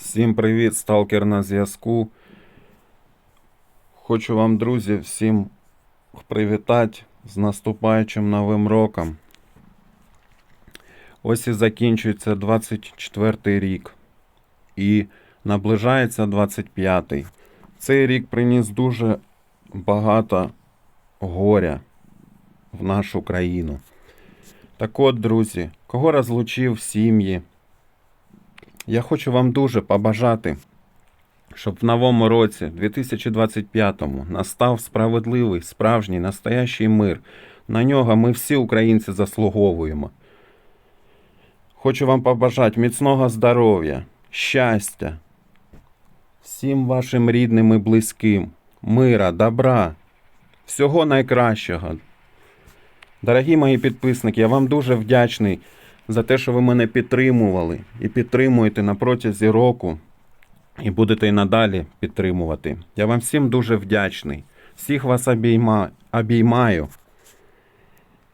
Всім привіт, сталкер на зв'язку. Хочу вам, друзі, всім привітати з наступаючим новим роком. Ось і закінчується 24 рік. І наближається 25-й. Цей рік приніс дуже багато горя в нашу країну. Так от, друзі, кого розлучив сім'ї, я хочу вам дуже побажати, щоб в новому році, 2025-му, настав справедливий, справжній, настоящий мир. На нього ми всі українці заслуговуємо. Хочу вам побажати міцного здоров'я, щастя, всім вашим рідним і близьким, мира, добра, всього найкращого. Дорогі мої підписники, я вам дуже вдячний за те, що ви мене підтримували і підтримуєте на протязі року, і будете і надалі підтримувати. Я вам всім дуже вдячний. Всіх вас обійма... обіймаю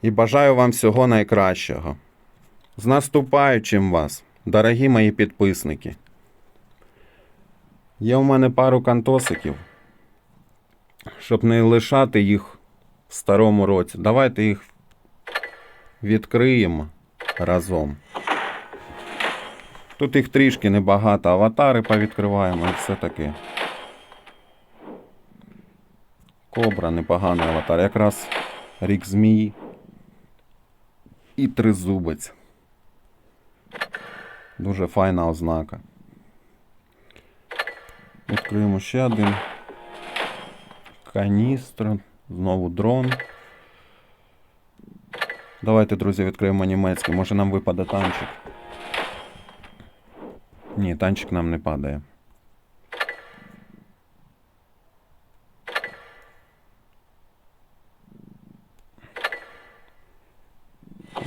і бажаю вам всього найкращого. З наступаючим вас, дорогі мої підписники. Є у мене пару кантосиків, щоб не лишати їх в старому році. Давайте їх відкриємо разом. Тут їх трішки небагато, аватари повідкриваємо і все таке. Кобра непоганий аватар. Якраз рік змії і тризубець. Дуже файна ознака. Відкриємо ще один. Каністр. Знову дрон. Давайте, друзі, відкриємо німецький. Може нам випаде танчик. Ні, танчик нам не падає.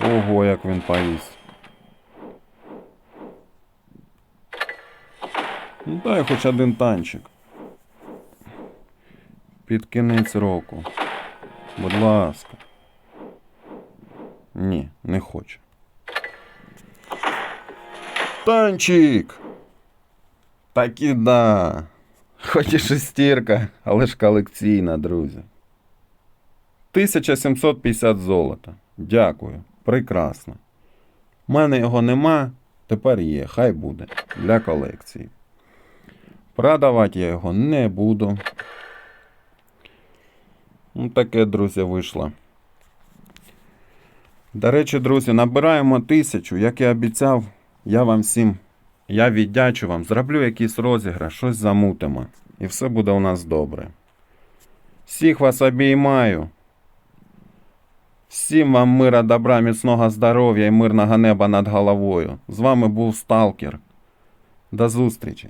Ого, як він повіс. Ну дай хоч один танчик. Під кінець року. Будь ласка. Ні, не хочу. Танчик! Так і да. Хоч і шестірка, але ж колекційна, друзі. 1750 золота. Дякую. Прекрасно. У мене його нема, тепер є, хай буде. Для колекції. Продавати я його не буду. Ну, таке, друзі, вийшло. До речі, друзі, набираємо тисячу, як і обіцяв, я вам всім, я віддячу вам, зроблю якийсь розіграш, щось замутимо. І все буде у нас добре. Всіх вас обіймаю. Всім вам мира, добра, міцного здоров'я і мирного неба над головою. З вами був Сталкер. До зустрічі!